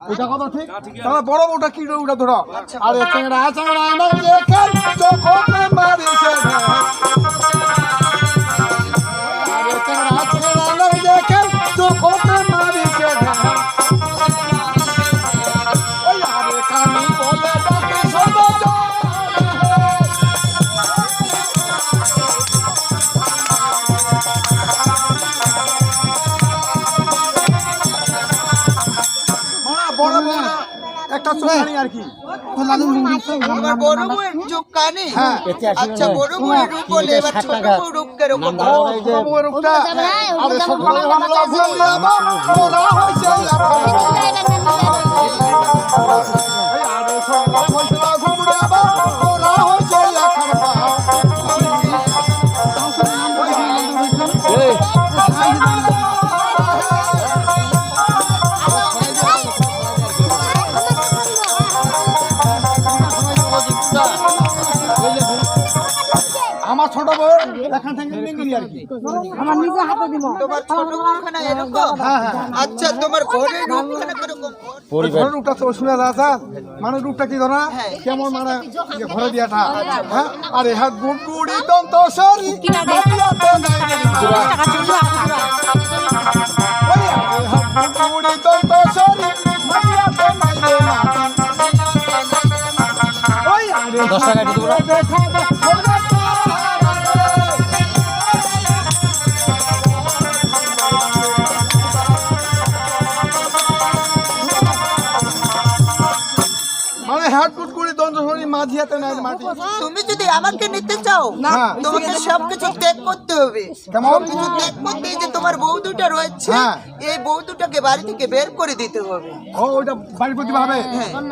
ওটা কথা ঠিক তাহলে বড় বউটা কি ওটা ধরো। আরে চেংড়া চেংড়া না দেখেন চোখে মারিছে আচ্ছা বড় বউয়ের রূপ বলে এবার ছোট রূপ কেরকম রূপটা সকালে বউ এখান থেকে বেঙ্গলি আর কি আমার নিজে হাতে দিব। তোমার ছোট বউখানা এরকম? আচ্ছা তোমার ঘরের রূপখানা কীরকম? ঘরের রূপটা তো শুনে দাদা মানে রূপটা কি ধরা হ্যাঁ। কেমন মানে ঘরে দিয়াটা হ্যাঁ? আরে গুড়গুড়ি দন্ত সরি। গুড়গুড়ি দন্ত সরি। দশ টাকা দেখা মানে হাট দন্ত সরি মাঝি হাতে নাই মাটি। তুমি যদি আমাকে নিতে চাও না। তোমাকে সবকিছু ত্যাগ করতে হবে। কেমন? সবকিছু ত্যাগ করতে যে তোমার বউ দুটা রয়েছে হ্যাঁ। এই বউ দুটাকে বাড়ি থেকে বের করে দিতে হবে। ও ওইটা বাড়ি প্রতি ভাবে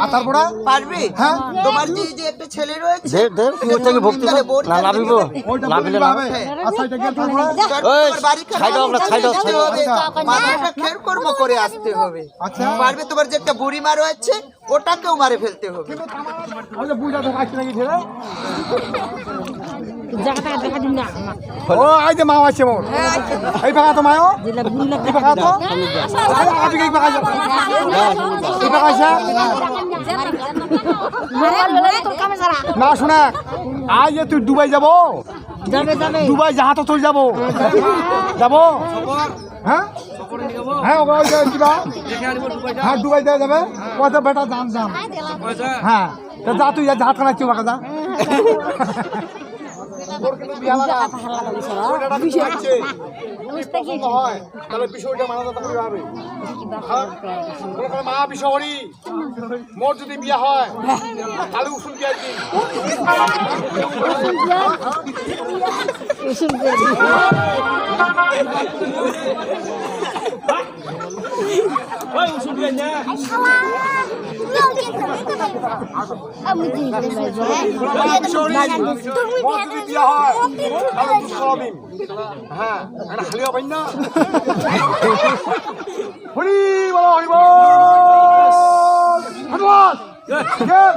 আর তারপরে? পারবে? হ্যাঁ। তোমার যে যে একটা ছেলে রয়েছে দে দে ভক্তি না নামিলে প্রতি না আচ্ছা এটা গেল তারপর? ওই, তোমার বাড়ি খারাপ ছাইডাও আমরা, হবে। আচ্ছা। মাথাটা খের কর্ম করে আসতে হবে। আচ্ছা। পারবে? তোমার যে একটা বুড়ি মা রয়েছে ওটাকেও মারে ফেলতে হবে। তো ও আই যে মা আছে মোর। এই পাকা তো মায়ও দিলে এই পাকা তো? আপনি কি পাকা এই পাকা আছে? তোর কামে সারা না শুনে। আজ যে তুই দুবাই যাব? দুবাই জাহাজ তুই যাব। যাব? হ্যাঁ? হ্যাঁ ওকে ওই কিবা? হ্যাঁ দুবাই দেওয়া যাবে। কত বেটা, দাম দাম। হ্যাঁ তা যা তুই, যা খানা কেউ যা হয় হ্যাঁ? মোর যদি বিয়া হয়। বিয়া হয় কালু উসুল দিন হ্যাঁ এটা খালি না হরি বলো হরি বল হাতবাস গেল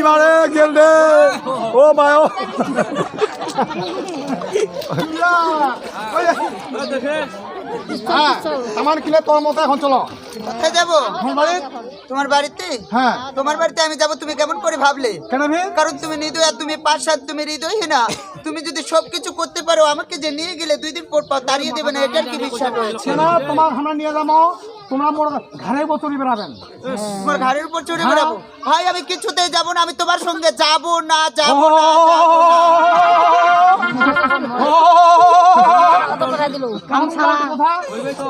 নিবারে গেল। ও মায়ো হ্যাঁ আমার কিলে তোর মতো এখন চলো। কোথায় যাব? তোমার বাড়িতে? হ্যাঁ। তোমার বাড়িতে আমি যাব তুমি কেমন করে ভাবলে? কারণ তুমি আর তুমি পাশাদ তুমি হৃদয় না তুমি যদি সবকিছু করতে পারো আমাকে যে নিয়ে গেলে দুই দিন পর পর তাড়িয়ে দেবে না এটার কি বিশ্বাস? রয়েছে তোমার নিয়ে যাব। তোমরা মোর ঘরে বছরই বেড়াবেন। তোমার ঘরের উপর চড়ে বেড়াবো? ভাই আমি কিছুতেই যাব না আমি তোমার সঙ্গে যাব না যাব ও, না।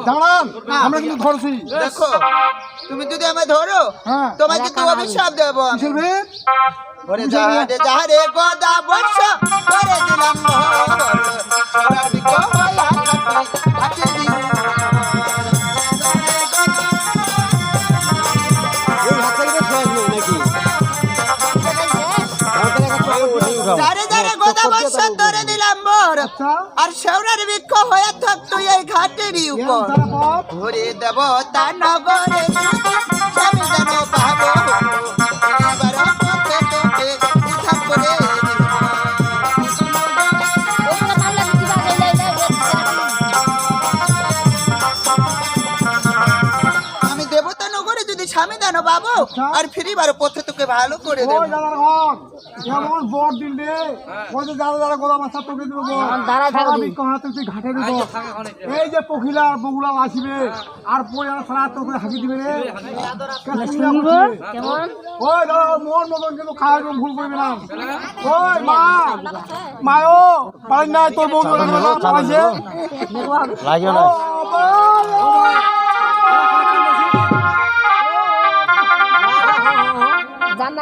জানান আমরা কিন্তু ধরছি। দেখো তুমি যদি আমায় ধরো হ্যাঁ। তোমায় কিন্তু অভিশাপ দেবো আমি। ওরে যাহারে যাহারে গদা বর্ষ করে দিলাম মোহর। জারে জারে গোদা ধরে দিলাম আর শেওরের বৃক্ষ হয়ে থাক তুই এই ঘাটেরই উপর। ঘুরে দেব তা নগরে স্বামী যেন পাবো। আর ফিরিবার পথে তোকে ভালো করে দেবো। ওই বর দিন রে। ওই যে দাদা দাদা গোলা মাছা তোকে দেবো বর। দাঁড়ায় থাকো সারা বিক্ষণ হাতে তুই ঘাটে দেবো। এই যে পখিলা বগুলা আসিবে আর পরে আর সারা তোকে হাঁকি দিবে রে। কেমন? ওই দাদা মোর মতন কিন্তু খাওয়া ভুল করবি না। ওই মা মায়ো পারি নাই তোর বউ লাগিও না।